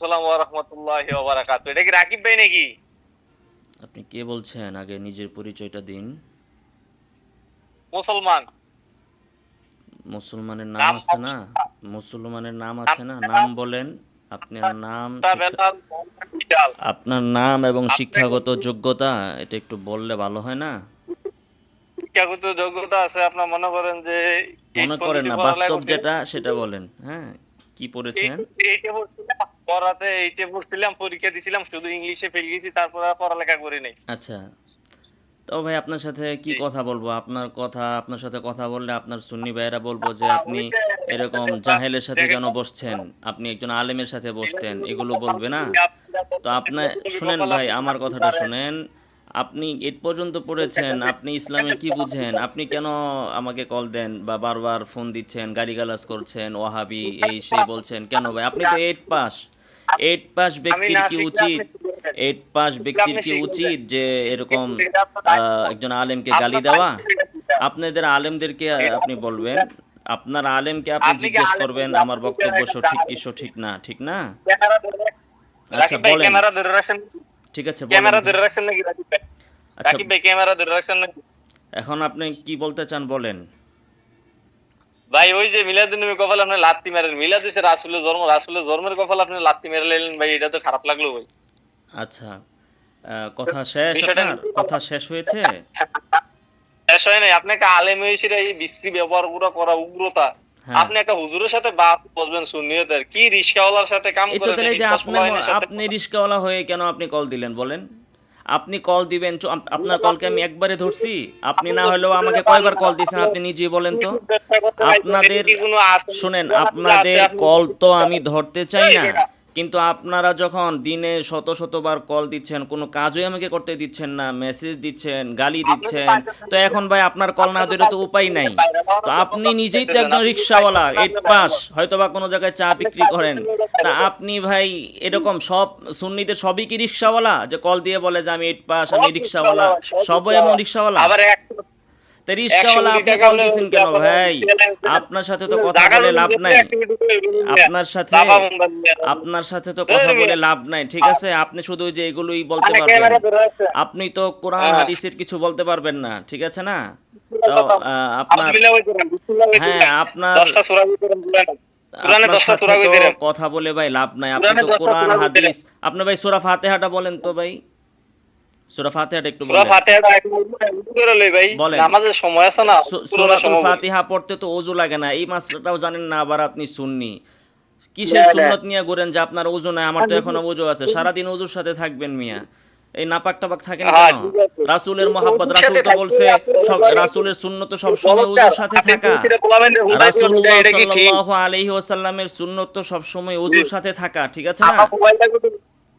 সালাম ওয়া রাহমাতুল্লাহি ওয়া বারাকাতুহু। এটা কি রাকিব ভাই নাকি? আপনি কে বলছেন? আগে নিজের পরিচয়টা দিন। মুসলমান। মুসলমানের নাম আছে না? মুসলমানের নাম আছে না? নাম বলেন। আপনার নাম আপনার নাম এবং শিক্ষাগত যোগ্যতা এটা একটু বললে ভালো হয় না? শিক্ষাগত যোগ্যতা আছে আপনার মনে করেন যে মনে করেন না বাস্তব যেটা সেটা বলেন। হ্যাঁ কি পড়েছেন? পড়াতে এইটে পড়ছিলাম পরীক্ষা দিছিলাম শুধু ইংলিশে ফেল গেছি তারপর আর পড়ালেখা করি নাই। আচ্ছা। তো ভাই আপনার সাথে কি কথা বলব? আপনার কথা আপনার সাথে কথা বললে আপনার সুন্নি ভাইয়েরা বলব যে আপনি এরকম জাহেলের সাথে কেন বসছেন আপনি একজন আলেমের সাথে বসতেন এগুলো বলবে না? তো আপনার শুনেন ভাই আমার কথাটা শুনেন। আপনি এট পর্যন্ত পড়েছেন আপনি ইসলামের কি বুঝেন? আপনি কেন আমাকে কল দেন বা বারবার ফোন দিচ্ছেন গালিগালাজ করছেন ওয়াহাবি এই সেই বলছেন? কেন ভাই? আপনি তো এইট পাস এইট পাস ব্যক্তির কি উচিত? এইট পাস ব্যক্তির কি উচিত যে এরকম একজন আলেমকে গালি দেওয়া? আপনাদের আলেমদেরকে আপনি বলবেন? আপনার আলেমকে আপনি জিজ্ঞেস করবেন আমার বক্তব্য সঠিক কি সঠিক না? ঠিক না? আচ্ছা বলেন। ঠিক আছে ক্যামেরা ধরে রাখছেন নাকি আচ্ছা রাকিব ভাই ক্যামেরা ধরে রাখছেন নাকি? এখন আপনি কি বলতে চান বলেন? ভাই ওই যে মিলাদুন নবী কপাল আপনি লাত্তি মারেন। মিলাদ হচ্ছে রাসুলের জন্ম রাসুলের জন্মের কপাল আপনি লাত্তি মেরে লাইলেন ভাই এটা তো খারাপ লাগল ভাই। আচ্ছা কথা শেষ আপনার? কথা শেষ হয়েছে? শেষ হয় নাই। আপনি একটা আলেম হয়েছিল এই বিশ্রী ব্যবহারগুলো করা উগ্রতা। হ্যাঁ। আপনি একটা হুজুরের সাথে বাপ বসবেন সুন্নিয়তের। কি রিস্কাওয়ালার সাথে কাম এটা তাহলে যে পলায়নের সাথে- আপনি রিস্কাওয়ালা হয়ে কেন আপনি কল দিলেন বলেন। আপনি কল দিবেন আপনার কলকে আমি একবারে ধরছি। আপনি না হলেও আমাকে কয়বার কল দিয়েছেন আপনি নিজে বলেন তো। আপনাদের? শুনেন আপনাদের কল তো আমি ধরতে চাই না। কিন্তু আপনারা যখন দিনে শত শতবার কল দিচ্ছেন কোনো কাজই আমাকে করতে দিচ্ছেন না মেসেজ দিচ্ছেন গালি দিচ্ছেন তো এখন ভাই আপনার কল না ধরে তো উপায় নাই। তো আপনি নিজেই তো একজন রিক্সাওয়ালা এইট পাস হয়তো বা কোনো জায়গায় চা বিক্রি করেন। তা আপনি ভাই এরকম সব সুন্নিদের সবই কি রিক্সাওয়ালা যে কল দিয়ে বলে যে আমি এইট পাস আমি রিক্সাওয়ালা সবই এমন রিক্সাওয়ালা আবার এক তা আপনি কল দিয়েছেন কেন ভাই? আপনার সাথে তো কথা বলে লাভ নাই। আপনার সাথে আপনার সাথে তো কথা বলে লাভ নাই ঠিক আছে? আপনি শুধু যে এগুলোই বলতে পারবেন। আপনি তো কোরআন হ্যাঁ। হাদিসের কিছু বলতে পারবেন না ঠিক আছে না? তো আপনার হ্যাঁ আপনার কথা বলে ভাই লাভ নাই। আপনি তো কোরআন হাদিস আপনি ভাই সূরা ফাতিহাটা বলেন তো ভাই। সূরা ফাতিহাটা একটু সূরা ফাতিহাটা একটু করে লই ভাই নামাজের সময় আছে না সময়। ফাতিহা পড়তে তো ওযু লাগে না এই জানেন না আবার আপনি সুন্নি। কিসের সুন্নত নিয়ে ঘুরেন যে আপনার ওযু নাই? আমার তো এখনও ওযু আছে। সারাদিন ওযুর সাথে থাকবেন মিয়া। এই নাপাক টাপাক থাকেন হ্যাঁ, কেন। রাসূলের মহাব্বত রাসূল তো বলছে সব রাসূলের সুন্নত তো সবসময় ওযুর সাথে থাকা। রাসূলুল্লাহ ঠিক? সাল্লাল্লাহু আলাইহি ওয়াসাল্লামের সুন্নত তো সবসময় ওযুর সাথে থাকা ঠিক আছে না?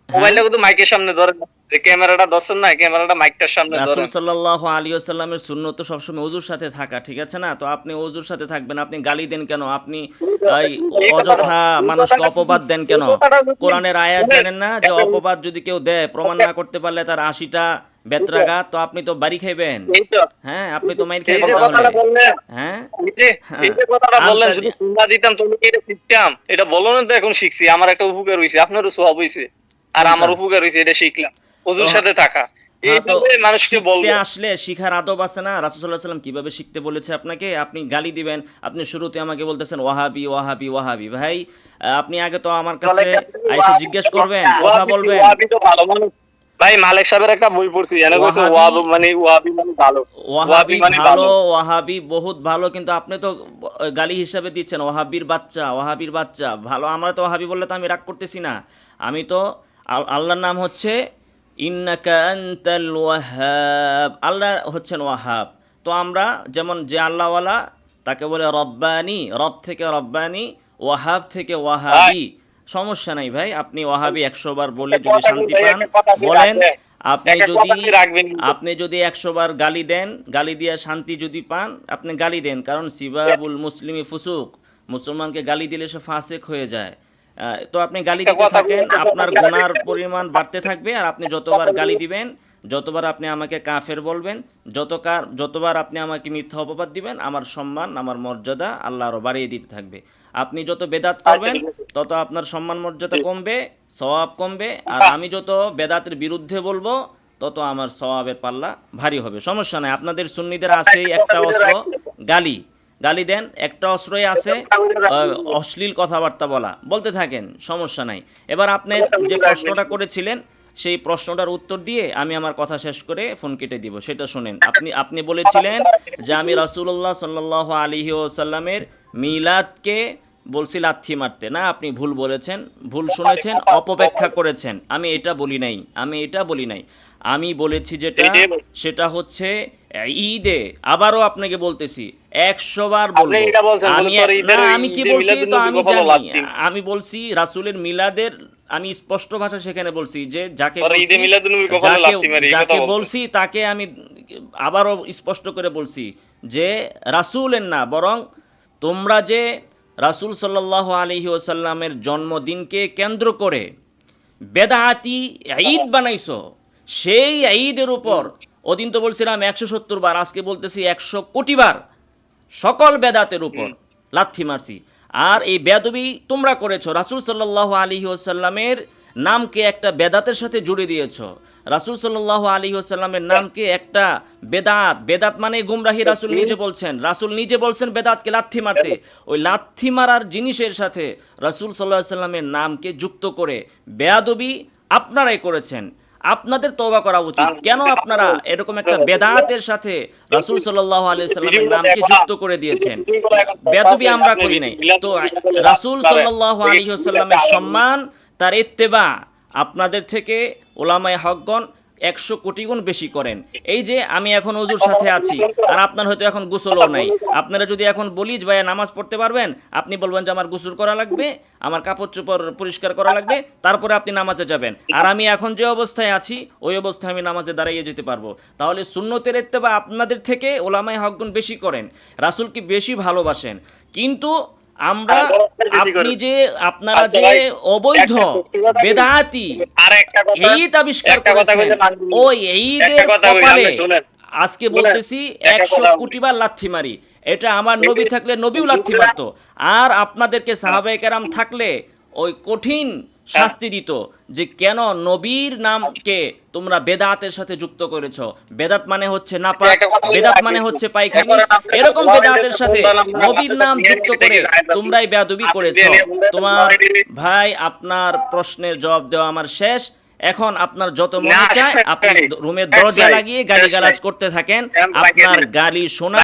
মোবাইলটা কিন্তু মাইকের সামনে ধরেন যে ক্যামেরাটা ধরছেন না ক্যামেরাটা মাইকটার সামনে রাসূল সাল্লাল্লাহু আলাইহি ওয়াসাল্লামের সুন্নত তো সবসময় ওযুর সাথে থাকা ঠিক আছে না? তো আপনি ওযুর সাথে থাকবেন আপনি গালি দেন কেন? আপনি অযথা মানুষকে অপবাদ দেন কেন? কোরআনের আয়াত জানেন না যে অপবাদ যদি কেউ দেয় প্রমাণ না করতে পারলে তার আশিটা বেত্রাঘাত তো আপনি তো বাড়ি খাইবেন। হ্যাঁ আপনি তো মাইর খাইবেন তাহলে। হ্যাঁ? এই যে কথাটা হ্যাঁ। বললেন যদি সুন্নাহ দিতাম তাহলে কি এটা শিখতাম? এটা বলো না তো এখন শিখছি আমার একটা উপকার হইছে আপনারও সওয়াব হইছে। আর আমার উপকার হইছে এটা শিখলাম। সাথে থাকা। হ্যাঁ, আসলে শিখার আদব আছে না? রাসূলুল্লাহ সাল্লাম কীভাবে শিখতে বলেছে আপনাকে? আপনি গালি দিবেন। আপনি শুরুতে আমাকে বলতেছেন ওয়াহাবি ওয়াহাবি ওয়াহাবি। ভাই আপনি আগে তো আমার কাছে এসে জিজ্ঞেস করবেন কথা বলবেন। ভাই মালিক সাহেবের একটা বই পড়ছি এনে কইছে ওয়াহাবি- মানে ওয়াহাবি মানে ভালো। ওয়াহাবি মানে ভালো ওয়াহাবি বহুত ভালো কিন্তু আপনি তো গালি হিসাবে দিচ্ছেন ওয়াহাবির বাচ্চা ওয়াহাবির বাচ্চা। ভালো আমরা তো ওয়াহাবি বললে তো আমি রাগ করতেছি না। আমি তো আল্লাহর নাম হচ্ছে ওয়াহাব। আল্লাহ হচ্ছেন ওয়াহাব। তো আমরা যেমন যে আল্লাহওয়ালা তাকে বলে রব্বানি রব থেকে রব্বানি ওয়াহাব থেকে ওয়াহাবি। সমস্যা নাই ভাই আপনি ওয়াহাবি একশো বার বলে যদি শান্তি পান বলেন আপনি যদি আপনি যদি একশো বার গালি দেন গালি দিয়ে শান্তি যদি পান আপনি গালি দেন। কারণ সিবাবুল মুসলিমি ফুসুক। মুসলমানকে গালি দিলে সে ফাসেক হয়ে যায়। তো আপনি গালি দিতে থাকেন আপনার গোনার পরিমাণ বাড়তে থাকবে আর আপনি যতবার গালি দিবেন যতবার আপনি আমাকে কাফের বলবেন যতকার যতবার আপনি আমাকে মিথ্যা অপবাদ দিবেন আমার সম্মান আমার মর্যাদা আল্লাহ আরও বাড়িয়ে দিতে থাকবে। আপনি যত বেদাত করবেন তত আপনার সম্মান মর্যাদা কমবে সওয়াব কমবে আর আমি যত বেদাতের বিরুদ্ধে বলব তত আমার সওয়াবের পাল্লা ভারী হবে। সমস্যা নাই আপনাদের সুন্নিদের আছে একটা অস্ত্র গালি। গালি দেন একটা অশ্রয় আছে অশ্লীল কথাবার্তা বলা। বলতে থাকেন সমস্যা নাই। এবার আপনি যে প্রশ্নটা করেছিলেন সেই প্রশ্নটার উত্তর দিয়ে আমি আমার কথা শেষ করে ফোন কেটে দিব। সেটা শুনেন। আপনি আপনি বলেছিলেন যে আমি রাসূলুল্লাহ সাল্লাহ আলাইহি ওসাল্লামের মিলাদকে বলছি লাথি মারতে। না আপনি ভুল বলেছেন ভুল শুনেছেন অপব্যাখ্যা করেছেন। আমি এটা বলি নাই আমি এটা বলি নাই। আমি বলেছি যেটা সেটা হচ্ছে ঈদে আবারও আপনাকে বলতেছি একশো বার বলব। আমি আমি কি বলছি তো আমি জানি। আমি বলছি রাসূলের মিলাদের আমি স্পষ্ট ভাষা সেখানে বলছি যে যাকে যাকে বলছি তাকে আমি আবারও স্পষ্ট করে বলছি যে রাসূলের না বরং তোমরা যে রাসূল সাল্লাল্লাহু আলাইহি ওয়াসাল্লামের জন্মদিনকে কেন্দ্র করে বেদাতি ঈদ বানাইছো। সেই ঈদের উপর ওদিন তো বলছিলাম একশো সত্তর বার, আজকে বলতেছি একশো কোটি বার সকল বেদাতের উপর লাথি মারছি। আর এই বেদবি তোমরা করেছ। রাসূল সাল্লাল্লাহু আলাইহি ওয়াসাল্লামের নামকে একটা বেদাতের সাথে জুড়ে দিয়েছ। রাসূল সাল্লাল্লাহু আলাইহি ওয়াসাল্লামের নামকে একটা বেদাত বেদাত মানে গুমরাহি রাসূল নিজে বলছেন। রাসূল নিজে বলছেন বেদাতকে লাথি মারতে। ওই লাথি মারার জিনিসের সাথে রাসূল আলাইহি সাল্লামের নামকে যুক্ত করে বেয়াদবি আপনারাই করেছেন। আপনাদের তওবা করা উচিত। কেন আপনারা এরকম একটা বেদাতের সাথে রাসূল সাল্লাল্লাহু আলাইহি সাল্লামের নামকে যুক্ত করে দিয়েছেন? বেদবি আমরা করি নাই। তো রাসূল সাল্লাল্লাহু আলাইহি ওয়াসাল্লামের সম্মান, তার ইত্তেবা আপনাদের থেকে ওলামায়ে হকগণ একশো কোটি গুণ বেশি করেন। এই যে আমি এখন অজুর সাথে আছি, আর আপনার হয়তো এখন গোসলও নাই। আপনারা যদি এখন বলি যে ভাইয়া নামাজ পড়তে পারবেন, আপনি বলবেন যে আমার গোসল করা লাগবে, আমার কাপড় চোপড় পরিষ্কার করা লাগবে, তারপরে আপনি নামাজে যাবেন। আর আমি এখন যে অবস্থায় আছি, ওই অবস্থায় আমি নামাজে দাঁড়িয়ে যেতে পারব। তাহলে সুন্নতের ইত্তেবা আপনাদের থেকে ওলামায়ে হকগুণ বেশি করেন। রাসূলকে বেশি ভালোবাসেন? কিন্তু আমরা আপনি যে আপনারা যে অবৈধ বেদাতি ঈদ আবিষ্কার করেছেন। ওই ঈদের কপালে আজকে বলতেছি একশো কোটি বার লাথি মারি। এটা আমার নবী থাকলে নবীও লাথি মারতো। আর আপনাদেরকে সাহাবাহিকেরাম থাকলে ওই কঠিন শাস্তি দিত যে কেন নবীর নামকে তোমরা বেদাতের সাথে যুক্ত করেছ? বেদাত মানে হচ্ছে কথা বলি, বেদাত মানে হচ্ছে পায়খানি। এরকম বেদাতের সাথে নবীর নাম যুক্ত করে তোমরাই বেয়াদবি করেছ। তোমার ভাই আপনার প্রশ্নের জবাব দেওয়া আমার শেষ। এখন আপনার যত মনে চায় আপনি। রুমের দরজা লাগিয়ে গালি গালাজ করতে থাকেন। আপনার গালি শোনা